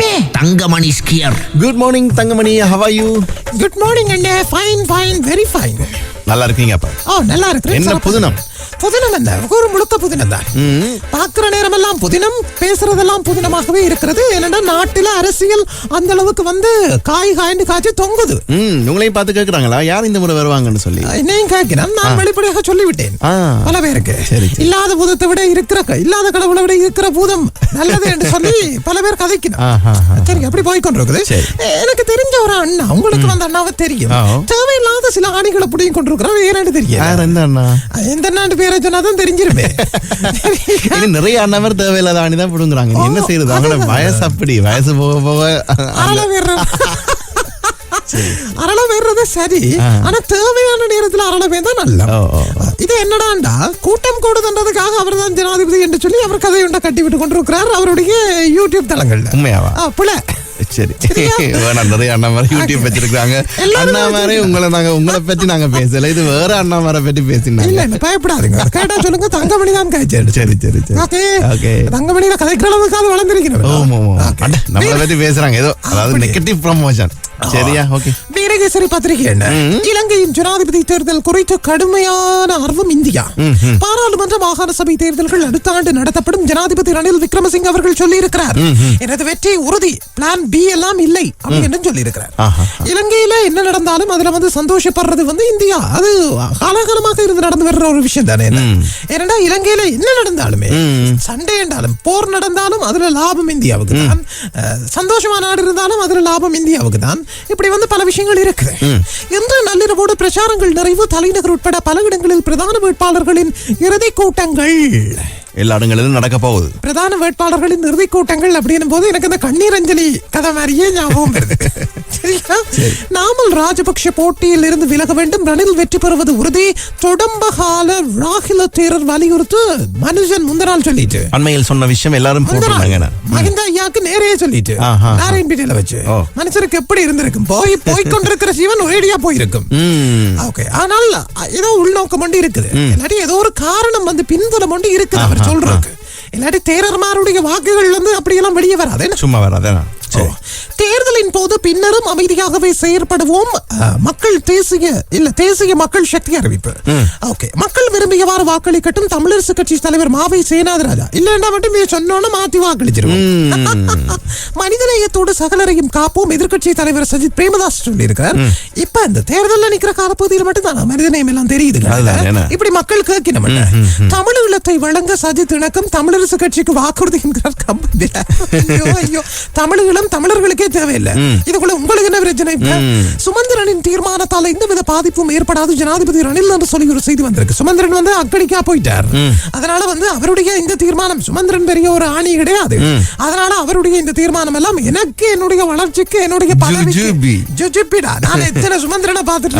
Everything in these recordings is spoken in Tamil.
தெரியுமே Thangamani. Skier good morning Thangamani. How are you good morning அண்ணே. ஃபைன் ஃபைன் வெரி ஃபைன் நல்லா இருக்கீங்க அப்ப. ஓ நல்லா இருக்கு என்ன புதினம்? புதினம் என்ன? ஒரு முழுக்க புதினம் தான். பாக்குற நேரமெல்லாம் புதினம் பேசுறதெல்லாம் புதினமாகவே இருக்கிறது. என்னன்னா நாட்டில அரசியல் அந்த அளவுக்கு வந்து காய் காய்ந்து காய்ச்சி தொங்குது. உங்களையும் பார்த்து கேக்குறாங்களா? யார் இந்த முறை வருவாங்கன்னு சொல்லி? என்னையும் கேட்கிறேன். நான் வெளிப்படையாக சொல்லிவிட்டேன். பல பேருக்கு. இல்லாத பூதத்தை விட இருக்கிற க- இல்லாத கடவுளை விட இருக்கிற பூதம் நல்லது என்று சொல்லி பல பேர் கதைக்கணும். சரி அப்படி போய் கொண்டிருக்குது சரி. எனக்கு தெரிஞ்ச ஒரு அண்ணா உங்களுக்கு வந்து அண்ணாவை தெரியும். தேவையில்லாத சில ஆணிகளை புடியும் கொண்டிருக்கிறோம் வேற தெரியும்? எந்த அண்ணா நாட்டு பேரை சொன்னாதான் தெரிஞ்சிருமே. இது நிறைய அண்ணவர் தேவையில்லாத ஆணி தான் பிடுங்குறாங்க. என்ன செய்யறது அவங்களோட. வயசு அப்படி. வயசு போக போக அரள வேற அரள வேறது சரி. ஆனா தேவையான நேரத்துல அரளவே தான் நல்ல இது என்னடாண்டா? கூட்டம் கூடுதுன்றதுக்காக அவர் தான் ஜனாதிபதி என்று சொல்லி அவர் கதை உண்ட கட்டி விட்டு கொண்டிருக்கிறார் அவருடைய யூடியூப் தளங்கள்ல. உண்மையாவா? புல. சரி? வேணாம் நிறைய அண்ணா மாதிரி யூடியூப் வச்சிருக்காங்க எல்லாரும் அண்ணா மாதிரி உங்களை நாங்க உங்களை பத்தி நாங்க பேசல. இது வேற அண்ணா மாதிரி பத்தி பேசினாங்க. இல்ல பயப்படாதீங்க. கேட்டா சொல்லுங்க தங்கமணி தான் காய்ச்சல் சரி சரி சரி ஓகே. ஓகே. தங்கமணியில கதைக்கிற அளவுக்கு வளர்ந்திருக்கிறோம் நம்மளை பத்தி பேசுறாங்க. ஏதோ அதாவது. நெகட்டிவ் ப்ரமோஷன் சரியா ஓகே வீரகேசரி பத்திரிகை என்ன இலங்கையின் ஜனாதிபதி தேர்தல் குறித்து கடுமையான ஆர்வம் இந்தியா பாராளுமன்ற மாகாண சபை தேர்தல்கள் அடுத்த ஆண்டு நடத்தப்படும் ஜனாதிபதி ரணில் விக்ரமசிங்க அவர்கள் சொல்லி இருக்கிறார் எனது வெற்றி உறுதி பிளான் பி எல்லாம் இல்லை அப்படின்னு சொல்லி இருக்கிறார். இலங்கையில என்ன நடந்தாலும் அதுல வந்து சந்தோஷப்படுறது வந்து இந்தியா அது காலகாலமாக இருந்து நடந்து வர்ற ஒரு விஷயம் தானே ஏன்னா இலங்கையில என்ன நடந்தாலுமே சண்டை என்றாலும் போர் நடந்தாலும் அதுல லாபம் இந்தியாவுக்கு தான் சந்தோஷமான நாடு இருந்தாலும் அதுல லாபம் இந்தியாவுக்கு தான் இப்படி வந்து பல விஷயங்கள் இருக்குது இன்று நள்ளிரவோடு பிரச்சாரங்கள் நிறைவு தலைநகர் உட்பட பல இடங்களில் பிரதான வேட்பாளர்களின் இறுதிக் கூட்டங்கள். எல்லா இடங்களிலும் நடக்க போகுது. பிரதான வேட்பாளர்களின் இறுதிக் கூட்டங்கள் அப்படின்னும் போது எனக்கு அந்த கண்ணீர் அஞ்சலி கதை மாதிரியே ஞாபகம் வருது. சரியா? நாமல் ராஜபக்ஷ போட்டியில் இருந்து விலக வேண்டும். ரணில் வெற்றி பெறுவது உறுதி. தொடம்பகால ராகில தேரர் வலியுறுத்து மனுஷன் முந்தநாள் சொல்லிட்டு. அண்மையில் சொன்ன விஷயம் எல்லாரும் மகிந்தா ஐயாக்கு நேரே சொல்லிட்டு. ஆஹா. நாராயண்பேட்டையில வச்சு. மனுஷருக்கு எப்படி இருந்திருக்கும்? போய் போய் கொண்டிருக்கிற சிவன் ஒரேடியா போயிருக்கும். ஓகே. ஆனால் ஏதோ உள்நோக்கம் ஒன்று இருக்குது. இல்லாட்டி ஏதோ ஒரு காரணம் வந்து பின்புலம் ஒன்று இருக்குது. அவர் சொல்றதுக்கு. இல்லாட்டி தேரர்மாருடைய வாக்குகள் வந்து அப்படியெல்லாம் வெளியே வராது? சும்மா வராதேனா ஓ. தேர்தலின் போது பின்னரும் அமைதியாகவே செயற்படுவோம். மக்கள் தேசிய இல்ல தேசிய மக்கள் சக்தி அறிவிப்பு. ஓகே. மக்கள் விரும்பியவாறு வாக்களிக்கட்டும் தமிழரசு கட்சி தலைவர் மாவை சேனாதிராஜா இல்லன்னா மட்டும் சொன்னோன்னு மாத்தி வாக்களிச்சிருவோம். மனிதநேயத்தோடு சகலரையும் காப்போம் எதிர்க்கட்சி தலைவர் சஜித் பிரேமதாஸ் சொல்லியிருக்கிறார். இப்ப இந்த தேர்தல்ல நிக்கிற காலப்பகுதியில் மட்டும் தான் மனிதநேயம் எல்லாம் என்ன? இப்படி மக்கள் கேட்கணும் தமிழீழத்தை வழங்க சஜித் இணக்கம் தமிழரசு கட்சிக்கு வாக்குறுதி என்கிறார் கம்பி ஐயோ ஐயோ. தமிழீழம் தமிழர்களுக்கே தேவையில்லை. இதுக்குள்ள உங்களுக்கு என்ன பிரச்சனை? சுமந்திரனின் தீர்மானத்தால எந்தவித பாதிப்பும் ஏற்படாது. ஜனாதிபதி ரணில் என்று சொல்லி ஒரு செய்தி வந்திருக்கு. சுமந்திரன் வந்து அக்கடிக்கா போயிட்டார். அதனால வந்து அவருடைய இந்த தீர்மானம் சுமந்திரன் பெரிய ஒரு ஆணி கிடையாது. அதனால அவருடைய இந்த தீர்மானம் எல்லாம் எனக்கு என்னுடைய வளர்ச்சிக்கு என்னுடைய. ஜுஜுபிடா நான் எத்தனை சுமந்திரனை பார்த்துட்டு?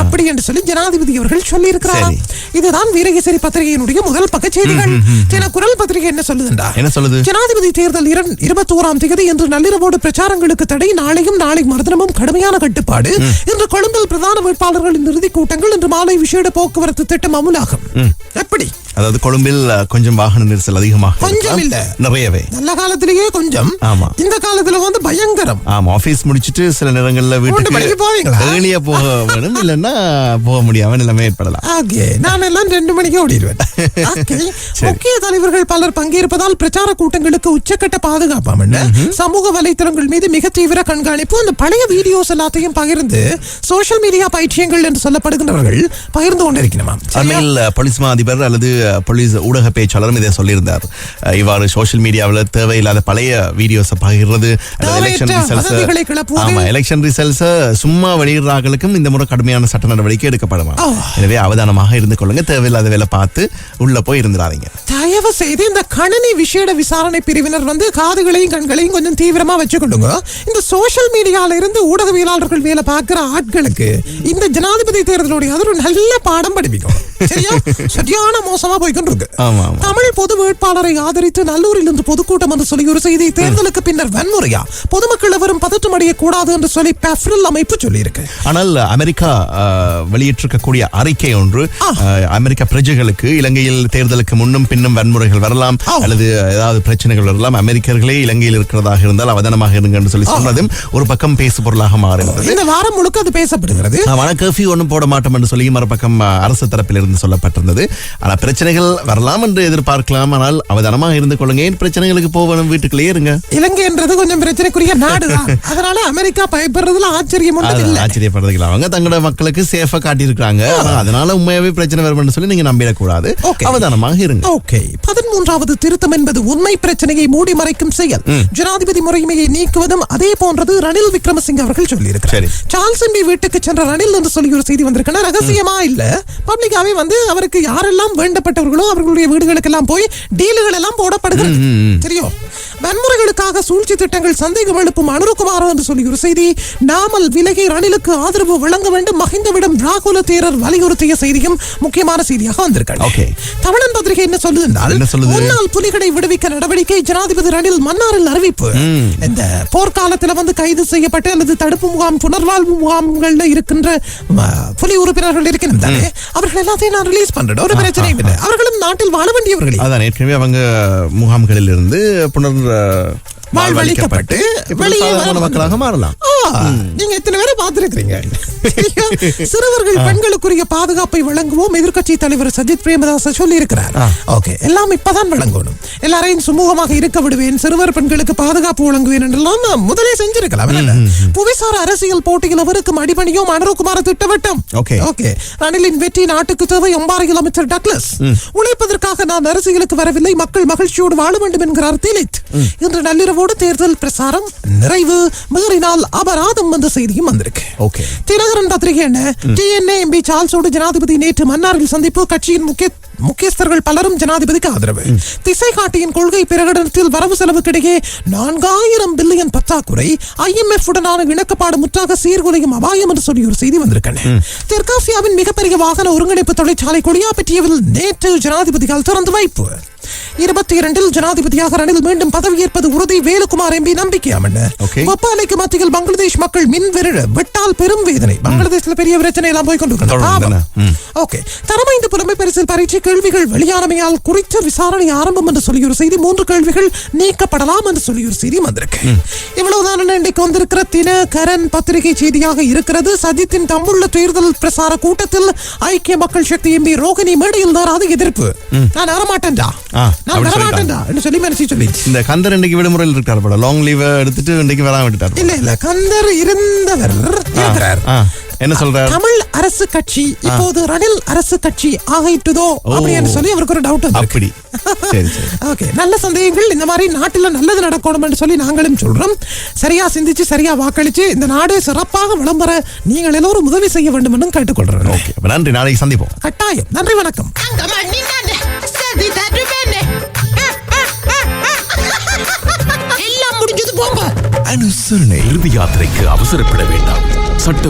அப்படி என்று சொல்லி ஜனாதிபதி அவர்கள் சொல்லி இருக்கிறாராம் இதுதான் வீரகேசரி பத்திரிகையினுடைய முதல் பக்க செய்திகள் சில குரல் பத்திரிகை என்ன சொல்லுதுண்டா? என்ன சொல்லுது? ஜனாதிபதி தேர்தல் இருபத்தி ஓராம் தேதி இன்று நள்ளிரவோடு பிரச்சாரங்களுக்கு தடை நாளையும் நாளை மறுதினமும் கடுமையான கட்டுப்பாடு. இன்று கொழும்பில் பிரதான வேட்பாளர்களின் இறுதிக் கூட்டங்கள் இன்று மாலை விசேட போக்குவரத்து திட்டம் அமுலாகும். எப்படி? அதாவது கொழும்பில் கொஞ்சம் வாகன நெரிசல் அதிகமாக கொஞ்சம் இல்ல. நிறையவே. நல்ல காலத்திலேயே கொஞ்சம். ஆமா. இந்த காலத்துல வந்து பயங்கரம். ஆமா ஆபீஸ் முடிச்சிட்டு சில நேரங்கள்ல வீட்டுக்கு போவீங்களா? ஏர்லியா போக வேணும் இல்லைன்னா போக முடியாம நிலைமை ஏற்படலாம். ஓகே நான் எல்லாம் ரெண்டு மணிக்கு ஓடிடுவேன். முக்கிய தலைவர்கள் பலர் பங்கேற்பதால் பிரச்சார கூட்டங்களுக்கு உச்சக்கட்ட பாதுகாப்பாம் சமூக வலைத்தளங்கள் மீது மிக தீவிர கண்காணிப்பு அந்த பழைய வீடியோஸ் எல்லாத்தையும் பகிர்ந்து சோஷியல் மீடியா பைத்தியங்கள் என்று சொல்லப்படுகின்றவர்கள் பகிர்ந்து கொண்டிருக்கணுமா அண்மையில் போலீஸ் மா அதிபர் அல்லது போலீஸ் ஊடக பேச்சாளரும் இதை சொல்லியிருந்தார். இவ்வாறு சோஷியல் மீடியாவில் தேவையில்லாத பழைய வீடியோஸை பகிர்றது எலெக்ஷன் ரிசல்ட்ஸ். ஆமா எலெக்ஷன் ரிசல்ட்ஸ் சும்மா வெளியிடுறாங்களுக்கும் இந்த முறை கடுமையான சட்ட நடவடிக்கை எடுக்கப்படுமா. எனவே அவதானமாக இருந்து கொள்ளுங்க. தேவையில்லாத வேலை பார்த்து உள்ள போய் இருந்துடாதீங்க. தயவு செய்து இந்த கணனி விசேட விசாரணை பிரிவினர் வந்து காதுகளையும் கண்களையும் கொஞ்சம் தீவிரமா வச்சுக்கொள்ளுங்க. இந்த சோஷியல் மீடியால இருந்து ஊடகவியலாளர்கள் வேலை பார்க்கிற ஆட்களுக்கு இந்த ஜனாதிபதி தேர்தலுடைய அது ஒரு நல்ல பாடம் படிப்பிக்கும் சரியா? சரியான மோசமா போய்கிட்டு இருக்கு. தமிழ் பொது வேட்பாளரை ஆதரித்து நல்லூரில் இருந்து பொதுக்கூட்டம் என்று சொல்லி ஒரு செய்தி தேர்தலுக்கு பின்னர் வன்முறையா? பொதுமக்கள் எவரும் பதற்றம் அடையக்கூடாது என்று சொல்லி பெஃப்ரில் அமைப்பு சொல்லியிருக்கு. ஆனால் அமெரிக்கா வெளியிட்டிருக்கக்கூடிய அறிக்கை ஒன்று அமெரிக்க பிரஜைகளுக்கு இலங்கையில் தேர்தலுக்கு முன்னும் பின்னும் வன்முறைகள் வரலாம். அல்லது ஏதாவது பிரச்சனைகள் வரலாம் அமெரிக்கர்களே இலங்கையில் இருக்கிறதாக இருந்தால் அவதானமாக இருங்க என்று சொல்லி சொன்னதும் ஒரு பக்கம் பேசு பொருளாக மாறினது. இந்த வாரம் முழுக்க அது பேசப்படுகிறது. கர்ஃபியூ ஒன்றும் போட மாட்டோம் என்று சொல்லி மறுபக்கம் அரசு தரப்பிலிருந்து சொல்லப்பட்டிருந்தது. ஆனா பிரச்சனைகள் வரலாம் என்று எதிர்பார்க்கலாம். ஆனால் அவதானமாக இருந்து கொள்ளுங்க. ஏன் பிரச்சனைகளுக்கு போகணும்? வீட்டுக்குள்ளேயே இருங்க. இலங்கைன்றது கொஞ்சம் பிரச்சனைக்குரிய நாடுதான் அதனால அமெரிக்கா பயப்படுறதுல ஆச்சரியம் ஆச்சரியப்படுறதுக்கு அவங்க தங்களோட மக்களுக்கு சேஃபா காட்டியிருக்காங்க அதனால உண்மையாவே பிரச்சனை வரும்னு சொல்லி நீங்க நம்பிடக்கூடாது. அவதானமாக இருங்க. ஓகே. பதிமூன்றாவது திருத்தம் என்பது உண்மை பிரச்சனையை மூடி மறைக்கும் செயல். ஜனாதிபதி முறைமையை நீக்குவதும் அதே போன்றது ரணில் விக்ரமசிங்க அவர்கள் சொல்லியிருக்கிறார். சரி. சார்ல்ஸ் எம்பி வீட்டுக்கு சென்ற ரணில் என்று சொல்லி ஒரு செய்தி வந்திருக்குன்னா ரகசியமா இல்ல? பப்ளிக்காவே வந்து அவருக்கு யாரெல்லாம் வேண்டப்பட்டவர்களோ அவர்களுடைய வீடுகளுக்கு எல்லாம் போய் டீலுகள் எல்லாம் போடப்படுகிறது தெரியும் வன்முறைகளுக்காக சூழ்ச்சி திட்டங்கள் சந்தேகம் எழுப்பும் அனுருகுமார் என்று சொல்லி ஒரு செய்தி. நாமல் விலகி ரணிலுக்கு ஆதரவு வழங்க வேண்டும். மகிந்தவிடம் ராகுல தேரர் வலியுறுத்திய செய்தியும் முக்கியமான செய்தியாக வந்திருக்காங்க. தமிழன் பத்திரிகை என்ன சொல்லுது என்றால், என்ன சொல்லுது? முன்னாள் புலிகளை விடுவிக்க நடவடிக்கை ஜனாதிபதி ரணில் மன்னாரில் அறிவிப்பு. இந்த போர்க்காலத்துல வந்து கைது செய்யப்பட்டு அல்லது தடுப்பு முகாம் புனர்வாழ்வு முகாம்கள்ல இருக்கின்ற புலி உறுப்பினர்கள் இருக்கணும் தானே அவர்கள் எல்லாத்தையும் நான் ரிலீஸ் பண்றேன். ஒரு பிரச்சனையும் இல்லை. அவர்களும் நாட்டில் வாழ வேண்டியவர்களே. அதான் ஏற்கனவே அவங்க முகாம்களில் இருந்து புனர் வாழ்வழிக்கப்பட்டு வெளியே மக்களாக மாறலாம். நீங்க எத்தனை பேரை பார்த்திருக்கிறீங்க? சிறுவர்கள் பெண்களுக்குரிய பாதுகாப்பை வழங்குவோம் எதிர்க்கட்சி தலைவர் சஜித் பிரேமதாச சொல்லி இருக்கிறார் ஓகே எல்லாம் இப்பதான் வழங்கணும். எல்லாரையும் சுமூகமாக இருக்க விடுவேன் சிறுவர் பெண்களுக்கு பாதுகாப்பு வழங்குவேன் என்றெல்லாம் முதலே செஞ்சிருக்கலாம்? புவிசார் அரசியல் போட்டியில் அவருக்கும் அடிபணியோம் அனுரகுமார திட்டவட்டம் Okay. ஓகே ரணிலின் வெற்றி நாட்டுக்கு தேவை அம்பாறையில் அமைச்சர் டக்ளஸ். உழைப்பதற்காக நான் அரசியலுக்கு வரவில்லை மக்கள் மகிழ்ச்சியோடு வாழ வேண்டும் என்கிறார் திலித். இன்று நள்ளிரவோடு தேர்தல் பிரசாரம் நிறைவு. மீறினால் அபராதம் என்ற செய்தியும் வந்திருக்கு. Okay. தினகரன் பத்திரிகை என்ன? டிஎன்ஏ எம்பி சார்ல்ஸோடு ஜனாதிபதி நேற்று மன்னாரில் சந்திப்பு. கட்சியின் முக்கிய முக்கியஸ்தர்கள் பலரும் ஜனாதிபதிக்கு ஆதரவு. திசை காட்டியின் கொள்கை பிரகடனத்தில் வரவு செலவுக்கிடையே நான்காயிரம் பில்லியன் பற்றாக்குறை. ஐஎம்எஃப் உடனான இணக்கப்பாடு முற்றாக சீர்குலையும் அபாயம் என்று சொல்லி ஒரு செய்தி வந்திருக்கேன் தெற்காசியாவின் மிகப்பெரிய வாகன ஒருங்கிணைப்பு தொழிற்சாலை கொடியாப்பட்டியவில் நேற்று ஜனாதிபதியால் திறந்து வைப்பு. இருபத்தி இரண்டில் ஜனாதிபதியாக ரணில் மீண்டும் பதவியேற்பது உறுதி. வேலுக்குமார் எம்பி நம்பிக்கையாம் என்ன Okay. பப்பாலைக்கு மத்தியில் பங்களாதேஷ் மக்கள் மின் விரழ விட்டால் பெரும் வேதனை. பங்களாதேஷ்ல பெரிய பிரச்சனை எல்லாம் போய் கொண்டு. ஓகே. தரமைந்து புலமை பரிசில் பரீட்சை கேள்விகள் வெளியானமையால் குறித்த விசாரணை ஆரம்பம் என்று சொல்லி ஒரு செய்தி மூன்று கேள்விகள் நீக்கப்படலாம் என்று சொல்லி ஒரு செய்தி வந்திருக்கு. இவ்வளவுதான் இன்றைக்கு வந்திருக்கிற தினகரன் பத்திரிகை செய்தியாக இருக்கிறது. சஜித்தின் தம்புள்ள தேர்தல் பிரசார கூட்டத்தில் ஐக்கிய மக்கள் சக்தி எம்பி ரோகிணி மேடையில் தாராது எதிர்ப்பு. நான் வரமாட்டேன்டா நான் அப்படி வரமாட்டேன்டா. என்று சொல்லி மனசி சொல்லி. இந்த கந்தர் இன்னைக்கு விடுமுறையில் இருக்கார் போல. லாங் லீவ் எடுத்துட்டு இன்னைக்கு வராம விட்டுட்டார். இல்ல இல்ல கந்தர் இருந்தவர் இருக்கிறார். என்ன சொல்றார்? தமிழ் அரசு கட்சி இப்போது ரணில் அரசு கட்சி ஆகிட்டுதோ? அப்படின்னு சொல்லி அவருக்கு ஒரு டவுட் அப்படி. சரி சரி. ஓகே நல்ல சந்தேகங்கள். இந்த மாதிரி நாட்டுல நல்லது நடக்கணும் என்று சொல்லி நாங்களும் சொல்றோம். சரியா சிந்திச்சு சரியா வாக்களிச்சு இந்த நாடு சிறப்பாக விளம்பர நீங்கள் எல்லோரும் உதவி செய்ய வேண்டும் என்று கேட்டுக்கொள்றேன் ஓகே அப்ப நன்றி. நாளைக்கு சந்திப்போம். கட்டாயம். நன்றி வணக்கம். Anga எல்லாம் முடிஞ்சது போங்க அனுசரணை இறுதி யாத்திரைக்கு அவசரப்பட வேண்டாம். சட்ட